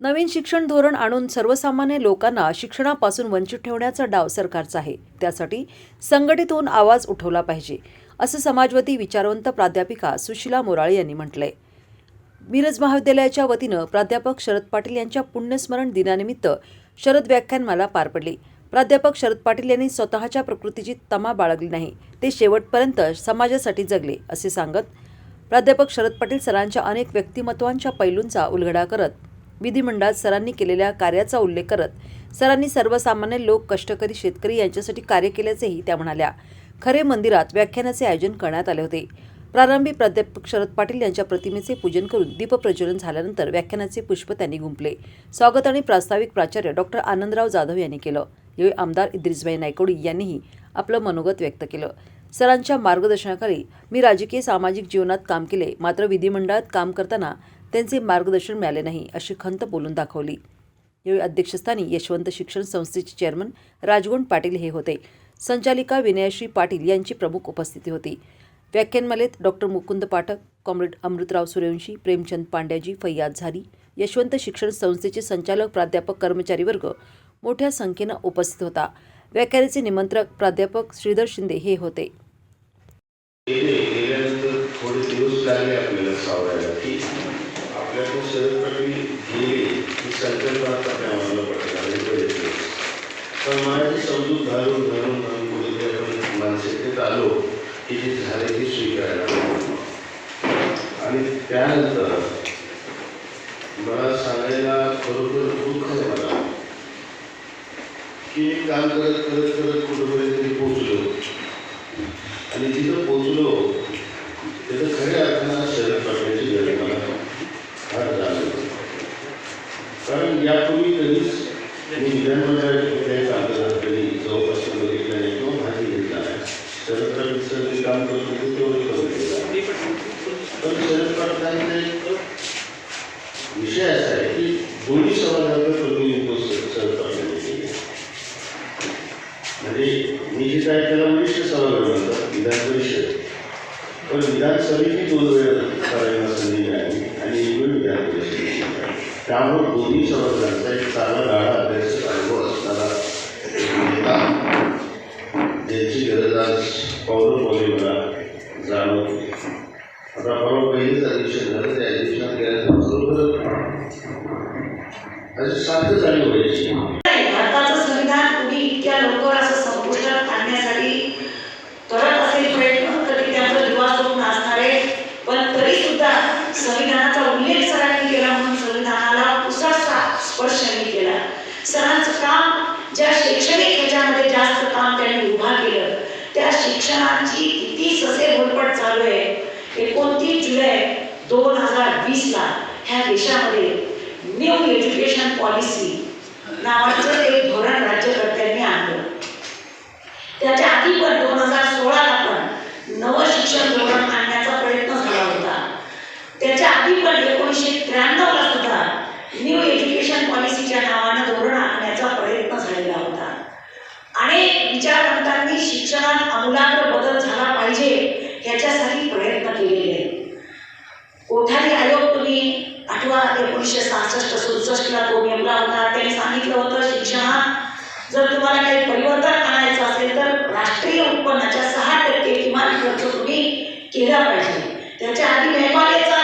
नवीन शिक्षण धोरण आणून सर्वसामान्य लोकांना शिक्षणापासून वंचित ठेवण्याचा डाव सरकारचा आहे. त्यासाठी संघटित होऊन आवाज उठवला पाहिजे असं समाजवादी विचारवंत प्राध्यापिका सुशिला मोराळे यांनी म्हटलंय. मिरज महाविद्यालयाच्या वतीनं प्राध्यापक शरद पाटील यांच्या पुण्यस्मरण दिनानिमित्त शरद व्याख्यानमाला पार पडली. प्राध्यापक शरद पाटील यांनी स्वतःच्या प्रकृतीची तमा बाळगली नाही ते शेवटपर्यंत समाजासाठी जगले असे सांगत प्राध्यापक शरद पाटील सरांच्या अनेक व्यक्तिमत्वांच्या पैलूंचा उलगडा करत विधिमंडळात सरांनी केलेल्या कार्याचा उल्लेख करत सरांनी सर्वसामान्य लोक कष्टकरी शेतकरी यांच्यासाठी कार्य केल्याचेही त्या म्हणाल्या. खरे मंदिरात व्याख्यानाचे आयोजन करण्यात आले होते. प्रारंभी प्राध्यापक शरद पाटील यांच्या प्रतिमेचे पूजन करून दीपप्रज्वलन झाल्यानंतर व्याख्यानाचे पुष्प त्यांनी गुंपले स्वागत आणि प्रास्ताविक प्राचार्य डॉक्टर आनंदराव जाधव यांनी केलं. यावेळी आमदार इद्रिसभाई नायकोडी यांनीही आपलं मनोगत व्यक्त केलं. सरांच्या मार्गदर्शनाखाली मी राजकीय सामाजिक जीवनात काम केले मात्र विधिमंडळात काम करताना त्यांचे मार्गदर्शन मिळाले नाही अशी खंत बोलून दाखवली. यावेळी अध्यक्षस्थानी यशवंत शिक्षण संस्थेचे चेअरमन राजगुण पाटील हे होते. संचालिका विनयश्री पाटील यांची प्रमुख उपस्थिती होती. व्याख्यानमालेत डॉक्टर मुकुंद पाठक कॉम्रेड अमृतराव सूर्यवंशी प्रेमचंद पांड्याजी फैयाद झारी यशवंत शिक्षण संस्थेचे संचालक प्राध्यापक कर्मचारी वर्ग मोठ्या संख्येनं उपस्थित होता. व्याख्यानाचे निमंत्रक प्राध्यापक श्रीधर शिंदे हे होते. आपल्याकडून शरद पाटील ही संकल्पना आपल्या आम्हाला पटेल आणि पण माझी समजूत घालून घालून घालून कुठेतरी आपण मानसिकतेत आलो की जे झाले ते स्वीकारायला आणि त्यानंतर मला सांगायला खरोखर दुःख आहे मला की काम करत करत करत कुठंपर्यंत तरी पोहोचलो. आणि तिथं पोचलो त्याचं खऱ्या अर्थानं शरीर पाटलाची गरज मला फार जाणवली कारण यापूर्वी कधीच मी विधानमंडळाच्या कुठल्याही कामकाजात कधी जवळपास बघितलं नाही किंवा माहिती घेतला नाही शरद पाटील जे काम करत होते तेवढं करून केलं पण शरद पाटलांचा एक विषय असा आहे की दोन्ही समाजाचं प्रतिनिधित्व शरद केले. म्हणजे मी जे काय त्याला वरिष्ठ सभागृह म्हणतात विधान परिषद पण विधानसभेची दोन वेळ करायला संधी मिळाली आणि एक विधान परिषद त्यामुळे दोन्ही समाजांचा एक चांगला गाढा अभ्यासक अनुभव असणारा नेता ज्याची गरज आज पावलं पावले मला जाणवते आता परवा पहिलेच अधिवेशन झालं त्या अधिवेशनात गेल्यानंतर खरोखर असं शांत झाली हो व्हायची नाही, भारताचं संविधान कुणी इतक्या लवकर असं संपुष्टात आणण्यासाठी करत असेल प्रयत्न तर ते त्यांचं दिवासवरून असणारे पण तरी सुद्धा संविधानाचा उल्लेख सरांनी केला म्हणून संविधानाला पुसा स्पर्श त्यांनी केला. सरांचं काम ज्या शैक्षणिक ह्याच्यामध्ये जास्त काम त्यांनी उभा केलं त्या शिक्षणाची किती ससे घोलपट चालू आहे. एकोणतीस जुलै दोन हजार वीसला ह्या देशामध्ये न्यू एज्युकेशन पॉलिसी नावाचं एक धोरण राज्यकर्त्यांनी आणलं. त्याच्या आधी पण दोन हजार सोळाला पण नवं शिक्षण धोरण आणण्याचा प्रयत्न झाला होता. त्याच्या आधी पण एकोणीसशे त्र्याण्णवला सुद्धा न्यू एज्युकेशन पॉलिसीच्या नावानं धोरण आणण्याचा प्रयत्न झालेला होता. अनेक विचारवंतांनी शिक्षणात अमूलाग्र बदल झाला पाहिजे ह्याच्यासाठी प्रयत्न केलेले आहेत कोठारी आयोग तुम्ही तेव्हा एकोणीसशे सहासष्ट सदुसष्टला तो नेमला होता त्यांनी सांगितलं होतं शिक्षणात जर तुम्हाला काही परिवर्तन आणायचं असेल तर राष्ट्रीय उत्पन्नाच्या सहा टक्के किमान खर्च तुम्ही केला पाहिजे. त्याच्या आधी मेघालयचा